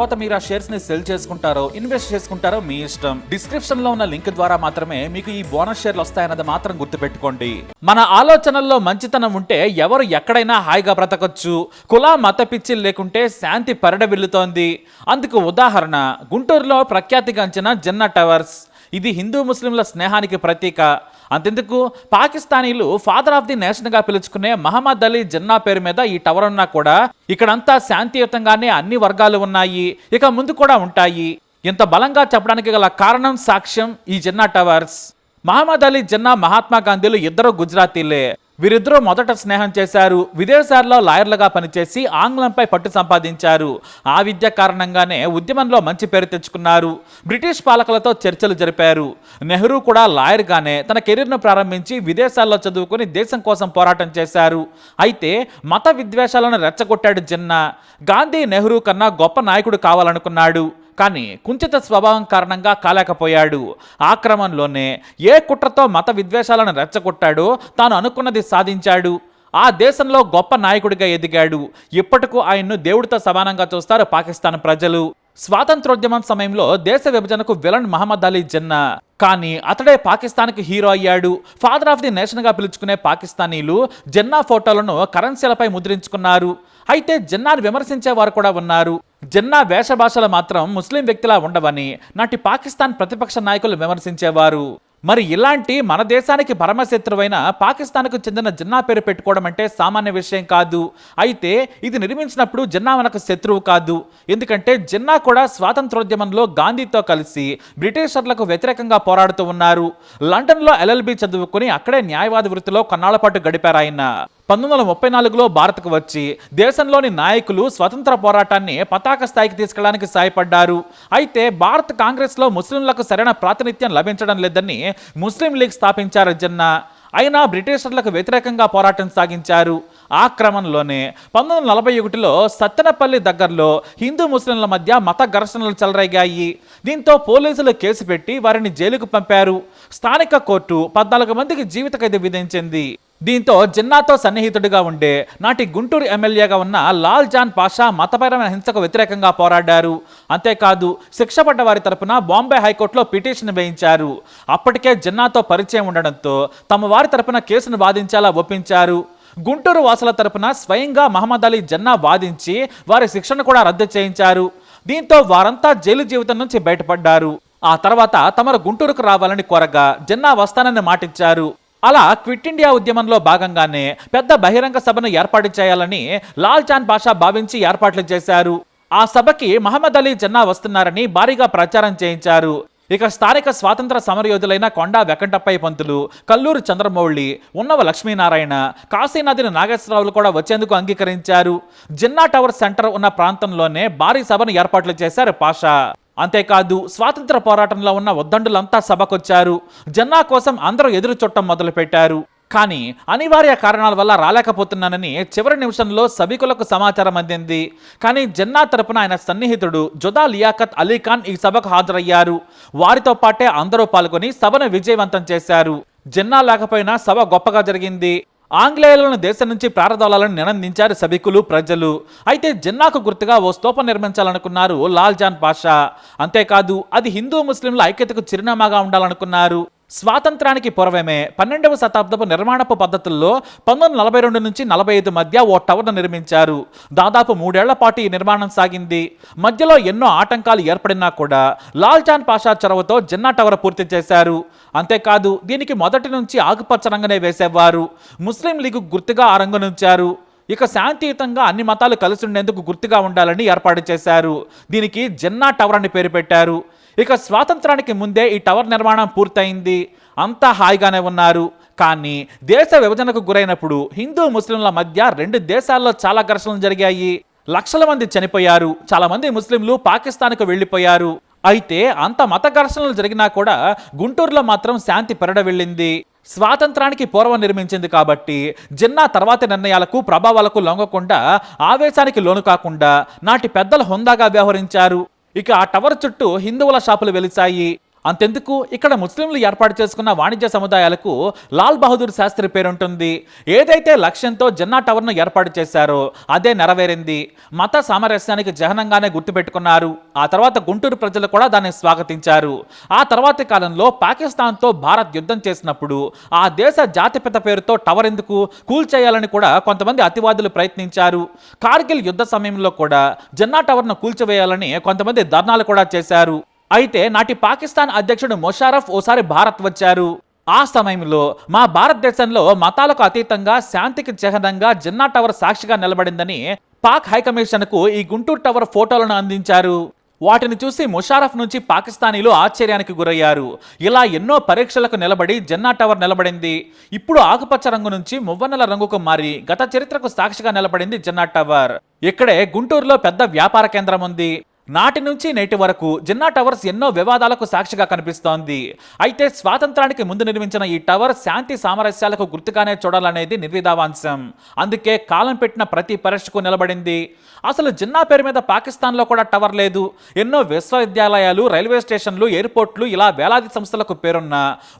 తర్వాత మీరు ఆ షేర్స్ని సెల్ చేసుకుంటారో ఇన్వెస్ట్ చేసుకుంటారో మీ ఇష్టం. డిస్క్రిప్షన్లో ఉన్న లింక్ ద్వారా మాత్రమే మీకు ఈ బోనస్ షేర్లు వస్తాయన్నది మాత్రం గుర్తుపెట్టుకోండి. మన ఆలోచనల్లో మంచితనం ఉంటే ఎవరు ఎక్కడైనా హాయిగా బ్రతకొచ్చు. కుల మత పిచ్చిలు లేకుంటే శాంతి పరిడవిల్లుతోంది అందుకు ఉదాహరణ గుంటూరులో ప్రఖ్యాతిగాంచిన జిన్నా టవర్స్. ఇది హిందూ ముస్లింల స్నేహానికి ప్రతీక. అంతెందుకు? పాకిస్తానీలు ఫాదర్ ఆఫ్ ది నేషన్గా పిలుచుకునే మహమ్మద్ అలీ జిన్నా పేరు మీద ఈ టవర్ ఉన్నా కూడా ఇక్కడంతా శాంతియుతంగానే అన్ని వర్గాలు ఉన్నాయి. ఇక ముందు కూడా ఉంటాయి. ఇంత బలంగా చెప్పడానికి గల కారణం సాక్ష్యం ఈ జిన్నా టవర్స్. మహమ్మద్ అలీ జిన్నా మహాత్మా గాంధీలు ఇద్దరు గుజరాతీలే. వీరిద్దరూ మొదట స్నేహం చేశారు. విదేశాల్లో లాయర్లుగా పనిచేసి ఆంగ్లంపై పట్టు సంపాదించారు. ఆ విద్య కారణంగానే ఉద్యమంలో మంచి పేరు తెచ్చుకున్నారు. బ్రిటిష్ పాలకులతో చర్చలు జరిపారు. నెహ్రూ కూడా లాయర్గానే తన కెరీర్ను ప్రారంభించి విదేశాల్లో చదువుకుని దేశం కోసం పోరాటం చేశారు. అయితే మత విద్వేషాలను రెచ్చగొట్టాడు జిన్నా. గాంధీ నెహ్రూ కన్నా గొప్ప నాయకుడు కావాలనుకున్నాడు. కానీ కుంచిత స్వభావం కారణంగా కాలేకపోయాడు. ఆ క్రమంలోనే ఏ కుట్రతో మత విద్వేషాలను రెచ్చగొట్టాడో తాను అనుకున్నది సాధించాడు. ఆ దేశంలో గొప్ప నాయకుడిగా ఎదిగాడు. ఇప్పటికూ ఆయన్ను దేవుడితో సమానంగా చూస్తారు పాకిస్తాన్ ప్రజలు. స్వాతంత్రోద్యమం సమయంలో దేశ విభజనకు విలన్ మహమ్మద్ అలీ జిన్నా. కానీ అతడే పాకిస్తాన్కి హీరో అయ్యాడు. ఫాదర్ ఆఫ్ ది నేషన్గా పిలుచుకునే పాకిస్తానీలు జిన్నా ఫోటోలను కరెన్సీలపై ముద్రించుకున్నారు. అయితే జిన్నాను విమర్శించే వారు కూడా ఉన్నారు. జిన్నా వేషభాషలు మాత్రం ముస్లిం వ్యక్తిలా ఉండవని నాటి పాకిస్తాన్ ప్రతిపక్ష నాయకులు విమర్శించేవారు. మరి ఇలాంటి మన దేశానికి పరమశత్రువైన పాకిస్తాన్కు చెందిన జిన్నా పేరు పెట్టుకోవడం అంటే సామాన్య విషయం కాదు. అయితే ఇది నిర్మించినప్పుడు జిన్నా మనకు శత్రువు కాదు. ఎందుకంటే జిన్నా కూడా స్వాతంత్రోద్యమంలో గాంధీతో కలిసి బ్రిటిషర్లకు వ్యతిరేకంగా పోరాడుతూ ఉన్నారు. లండన్లో ఎల్ఎల్బి చదువుకుని అక్కడే న్యాయవాది వృత్తిలో కొన్నాళ్ళ పాటు గడిపారాయన పంతొమ్మిది వందల ముప్పై నాలుగులో భారత్కు వచ్చి దేశంలోని నాయకులు స్వతంత్ర పోరాటాన్ని పతాక స్థాయికి తీసుకెళ్ళడానికి సాయపడ్డారు. అయితే భారత్ కాంగ్రెస్లో ముస్లింలకు సరైన ప్రాతినిధ్యం లభించడం లేదని ముస్లిం లీగ్ స్థాపించారు జన్నా. అయినా బ్రిటిషర్లకు వ్యతిరేకంగా పోరాటం సాగించారు. ఆ క్రమంలోనే పంతొమ్మిది వందల నలభై ఒకటిలో సత్తెనపల్లి దగ్గరలో హిందూ ముస్లింల మధ్య మత ఘర్షణలు చెలరేగాయి. దీంతో పోలీసులు కేసు పెట్టి వారిని జైలుకు పంపారు. స్థానిక కోర్టు పద్నాలుగు మందికి జీవిత ఖైదు విధించింది. దీంతో జిన్నాతో సన్నిహితుడిగా ఉండే నాటి గుంటూరు ఎమ్మెల్యేగా ఉన్న లాల్ జాన్ పాషా మతపరమైన హింసకు వ్యతిరేకంగా పోరాడారు. అంతేకాదు శిక్ష పడ్డ వారి తరపున బాంబే హైకోర్టులో పిటిషన్ వేయించారు. అప్పటికే జిన్నాతో పరిచయం ఉండడంతో తమ వారి తరపున కేసును వాదించేలా ఒప్పించారు. గుంటూరు వాసుల తరపున స్వయంగా మహమ్మద్ అలీ జన్నా వాదించి వారి శిక్షను కూడా రద్దు చేయించారు. దీంతో వారంతా జైలు జీవితం నుంచి బయటపడ్డారు. ఆ తర్వాత తమరు గుంటూరుకు రావాలని కోరగా జన్నా వస్తానని మాటిచ్చారు. అలా క్విట్ ఇండియా ఉద్యమంలో భాగంగానే పెద్ద బహిరంగ సభను ఏర్పాటు చేయాలని లాల్ చాంద్ బాషా భావించి ఏర్పాట్లు చేశారు. ఆ సభకి మహమ్మద్ అలీ జన్నా వస్తున్నారని భారీగా ప్రచారం చేయించారు. ఇక స్థానిక స్వాతంత్ర సమరయోధులైన కొండా వెంకటప్పయ్య పంతులు కల్లూరు చంద్రమౌళి ఉన్నవ లక్ష్మీనారాయణ కాశీనదిని నాగేశ్వరరావులు కూడా వచ్చేందుకు అంగీకరించారు. జిన్నా టవర్ సెంటర్ ఉన్న ప్రాంతంలోనే భారీ సభను ఏర్పాట్లు చేశారు పాషా అంతేకాదు స్వాతంత్ర పోరాటంలో ఉన్న ఉద్దండులంతా సభకొచ్చారు. జన్నా కోసం అందరూ ఎదురు చుట్టం మొదలుపెట్టారు. కానీ అనివార్య కారణాల వల్ల రాలేకపోతున్నానని చివరి నిమిషంలో సభికులకు సమాచారం అందింది. కానీ జన్నా తరపున ఆయన సన్నిహితుడు జుదా లియాకత్ అలీ ఖాన్ ఈ సభకు హాజరయ్యారు. వారితో పాటే అందరూ పాల్గొని సభను విజయవంతం చేశారు. జన్నా లేకపోయినా సభ గొప్పగా జరిగింది. ఆంగ్లేయులను దేశం నుంచి ప్రారదోలాలని నినందించారు సభికులు ప్రజలు. అయితే జిన్నాకు గుర్తుగా ఓ స్తూపం నిర్మించాలనుకున్నారు లాల్ జాన్ పాషా అంతేకాదు అది హిందూ ముస్లింల ఐక్యతకు చిరునామాగా ఉండాలనుకున్నారు. స్వాతంత్రానికి పూర్వమే పన్నెండవ శతాబ్దపు నిర్మాణపు పద్ధతుల్లో పంతొమ్మిది నలభై రెండు నుంచి నలభై ఐదు మధ్య ఓ టవర్ను నిర్మించారు. దాదాపు మూడేళ్ళ పాటు ఈ నిర్మాణం సాగింది. మధ్యలో ఎన్నో ఆటంకాలు ఏర్పడినా కూడా లాల్ జాన్ పాషా చొరవతో జిన్నా టవర్ పూర్తి చేశారు. అంతేకాదు దీనికి మొదటి నుంచి ఆకుపచ్చ రంగునే వేసేవారు. ముస్లిం లీగ్ గుర్తుగా ఆ రంగునుంచారు ఇక శాంతియుతంగా అన్ని మతాలు కలిసి ఉండేందుకు గుర్తుగా ఉండాలని ఏర్పాటు చేశారు. దీనికి జిన్నా టవర్ అని పేరు పెట్టారు. ఇక స్వాతంత్రానికి ముందే ఈ టవర్ నిర్మాణం పూర్తయింది. అంతా హాయిగానే ఉన్నారు. కానీ దేశ విభజనకు గురైనప్పుడు హిందూ ముస్లింల మధ్య రెండు దేశాల్లో చాలా ఘర్షణలు జరిగాయి. లక్షల మంది చనిపోయారు. చాలా మంది ముస్లింలు పాకిస్తాన్కు వెళ్ళిపోయారు. అయితే అంత మత ఘర్షణలు జరిగినా కూడా గుంటూరులో మాత్రం శాంతి పెరడ వెళ్ళింది. స్వాతంత్రానికి పూర్వం నిర్మించింది కాబట్టి జిన్నా తర్వాతి నిర్ణయాలకు ప్రభావాలకు లొంగకుండా ఆవేశానికి లోను కాకుండా నాటి పెద్దలు హుందాగా వ్యవహరించారు. ఇక ఆ టవర్ చుట్టూ హిందువుల షాపులు వెలిచాయి అంతెందుకు? ఇక్కడ ముస్లింలు ఏర్పాటు చేసుకున్న వాణిజ్య సముదాయాలకు లాల్ బహదూర్ శాస్త్రి పేరుంటుంది. ఏదైతే లక్ష్యంతో జన్నా టవర్ను ఏర్పాటు చేశారో అదే నెరవేరింది. మత సామరస్యానికి జహనంగానే గుర్తుపెట్టుకున్నారు. ఆ తర్వాత గుంటూరు ప్రజలు కూడా దాన్ని స్వాగతించారు. ఆ తర్వాతి కాలంలో పాకిస్తాన్తో భారత్ యుద్ధం చేసినప్పుడు ఆ దేశ జాతిపిత పేరుతో టవర్ ఎందుకు? కూల్చేయాలని కూడా కొంతమంది అతివాదులు ప్రయత్నించారు. కార్గిల్ యుద్ధ సమయంలో కూడా జన్నా టవర్ను కూల్చివేయాలని కొంతమంది ధర్నాలు కూడా చేశారు. అయితే నాటి పాకిస్తాన్ అధ్యక్షుడు మొషారఫ్ ఓసారి భారత్ వచ్చారు. ఆ సమయంలో మా భారతదేశంలో మతాలకు అతీతంగా శాంతికి చిహ్నంగా జిన్నా టవర్ సాక్షిగా నిలబడిందని పాక్ హైకమిషన్కు ఈ గుంటూరు టవర్ ఫోటోలను అందించారు. వాటిని చూసి ముషారఫ్ నుంచి పాకిస్తానీలు ఆశ్చర్యానికి గురయ్యారు. ఇలా ఎన్నో పరీక్షలకు నిలబడి జన్నా టవర్ నిలబడింది. ఇప్పుడు ఆకుపచ్చ రంగు నుంచి మువ్వన్నెల రంగుకు మారి గత చరిత్రకు సాక్షిగా నిలబడింది జన్నా టవర్. ఇక్కడే గుంటూరులో పెద్ద వ్యాపార కేంద్రం ఉంది. నాటి నుంచి నేటి వరకు జిన్నా టవర్స్ ఎన్నో వివాదాలకు సాక్షిగా కనిపిస్తోంది. అయితే స్వాతంత్రానికి ముందు నిర్మించిన ఈ టవర్ శాంతి సామరస్యాలకు గుర్తుగానే చూడాలనేది నిర్విధావాంశం. అందుకే కాలం పెట్టిన ప్రతి పరీక్షకు నిలబడింది. అసలు జిన్నా పేరు మీద పాకిస్తాన్లో కూడా టవర్ లేదు. ఎన్నో విశ్వవిద్యాలయాలు రైల్వే స్టేషన్లు ఎయిర్పోర్ట్లు ఇలా వేలాది సంస్థలకు పేరున్న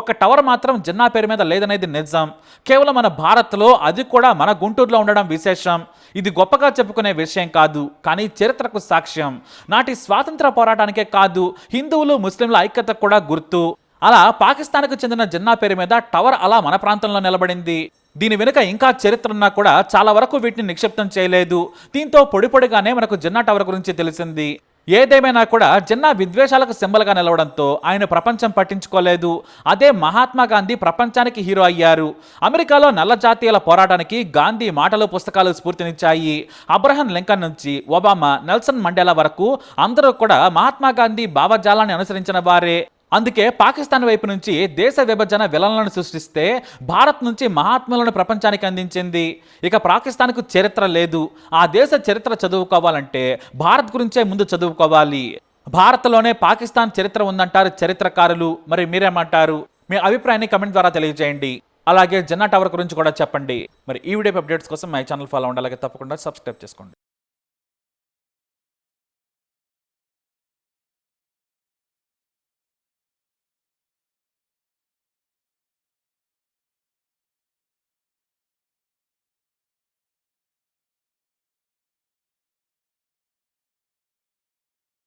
ఒక్క టవర్ మాత్రం జిన్నా పేరు మీద లేదనేది నిజం. కేవలం మన భారత్లో అది కూడా మన గుంటూరులో ఉండడం విశేషం. ఇది గొప్పగా చెప్పుకునే విషయం కాదు. కానీ చరిత్రకు సాక్ష్యం. నాటి స్వాతంత్ర పోరాటానికే కాదు హిందువులు ముస్లింల ఐక్యత కూడా గుర్తు. అలా పాకిస్తాన్కు చెందిన జిన్నా పేరు మీద టవర్ అలా మన ప్రాంతంలో నిలబడింది. దీని వెనుక ఇంకా చరిత్రన్నా కూడా చాలా వరకు వీటిని నిక్షిప్తం చేయలేదు. దీంతో పొడి పొడిగానే మనకు జిన్నా టవర్ గురించి తెలిసింది. ఏదేమైనా కూడా జిన్నా విద్వేషాలకు సింబల్గా నిలవడంతో ఆయన ప్రపంచం పట్టించుకోలేదు. అదే మహాత్మా గాంధీ ప్రపంచానికి హీరో అయ్యారు. అమెరికాలో నల్ల జాతీయుల పోరాటానికి గాంధీ మాటలు పుస్తకాలు స్ఫూర్తినిచ్చాయి. అబ్రహం లింకన్ నుంచి ఒబామా నెల్సన్ మండేలా వరకు అందరూ కూడా మహాత్మా గాంధీ భావజాలాన్ని అనుసరించిన వారే. అందుకే పాకిస్తాన్ వైపు నుంచి దేశ విభజన విలన్లను సృష్టిస్తే భారత్ నుంచి మహాత్ములను ప్రపంచానికి అందించింది. ఇక పాకిస్తాన్కు చరిత్ర లేదు. ఆ దేశ చరిత్ర చదువుకోవాలంటే భారత్ గురించే ముందు చదువుకోవాలి. భారత్లోనే పాకిస్తాన్ చరిత్ర ఉందంటారు చరిత్రకారులు. మరి మీరేమంటారు? మీ అభిప్రాయాన్ని కమెంట్ ద్వారా తెలియజేయండి. అలాగే జన్నా టవర్ గురించి కూడా చెప్పండి. మరి ఈ వీడియో అప్డేట్స్ కోసం మై ఛానల్ ఫాలో అవ్వండి. అలాగే తప్పకుండా సబ్స్క్రైబ్ చేసుకోండి.